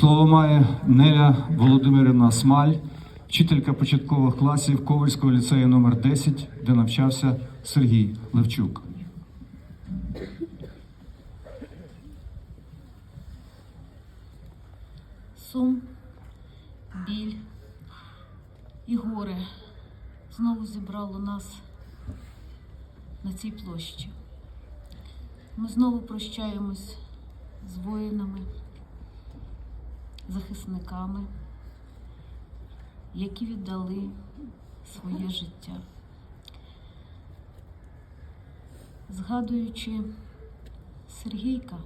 Слово має Неля Володимирівна Смаль, вчителька початкових класів Ковальського ліцею номер 10 де навчався Сергій Левчук. Сум, біль і горе знову зібрало нас на цій площі. Ми знову прощаємось з воїнами, захисниками, які віддали своє життя. Згадуючи Сергійка,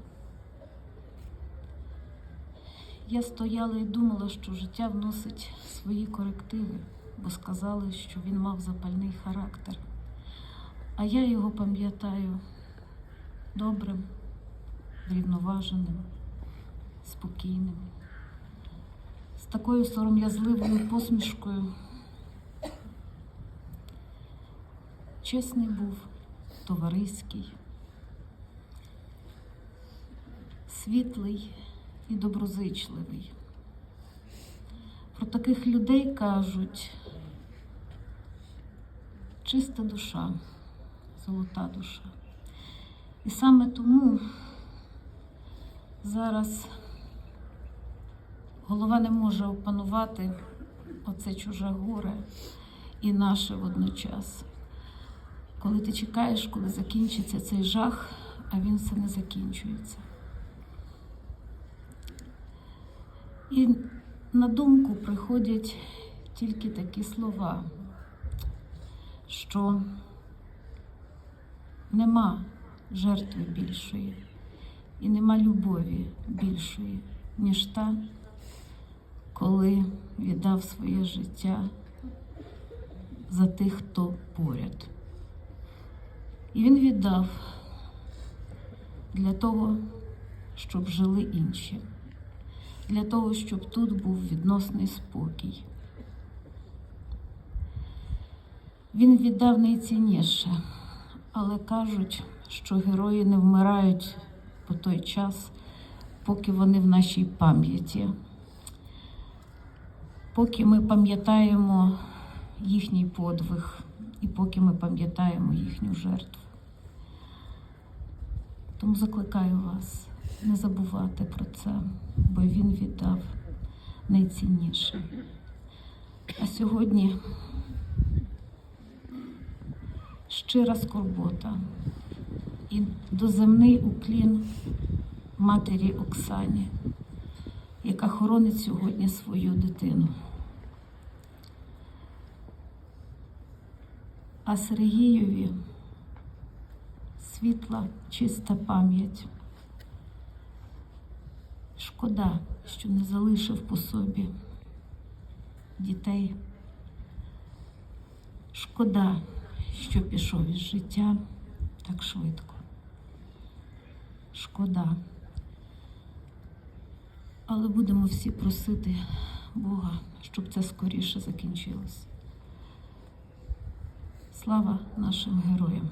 я стояла і думала, що життя вносить свої корективи, бо сказали, що він мав запальний характер. А я його пам'ятаю добрим, врівноваженим, спокійним, такою сором'язливою посмішкою. Чесний був, товариський, світлий і доброзичливий. Про таких людей кажуть чиста душа, золота душа. І саме тому зараз голова не може опанувати оце чуже горе і наше водночас. Коли ти чекаєш, коли закінчиться цей жах, а він все не закінчується. І на думку приходять тільки такі слова, що нема жертви більшої і нема любові більшої, ніж та, коли віддав своє життя за тих, хто поряд. І він віддав для того, щоб жили інші для того, щоб тут був відносний спокій. Він віддав найцінніше, але кажуть, що герої не вмирають по той час, поки вони в нашій пам'яті, поки ми пам'ятаємо їхній подвиг і поки ми пам'ятаємо їхню жертву. Тому закликаю вас не забувати про це, бо він віддав найцінніше. А сьогодні щира скорбота і доземний уклін матері Оксані, яка хоронить сьогодні свою дитину. А Сергієві світла, чиста пам'ять. Шкода, що не залишив по собі дітей. Шкода, що пішов із життя так швидко. Шкода. Але будемо всі просити Бога, щоб це скоріше закінчилось. Слава нашим героям!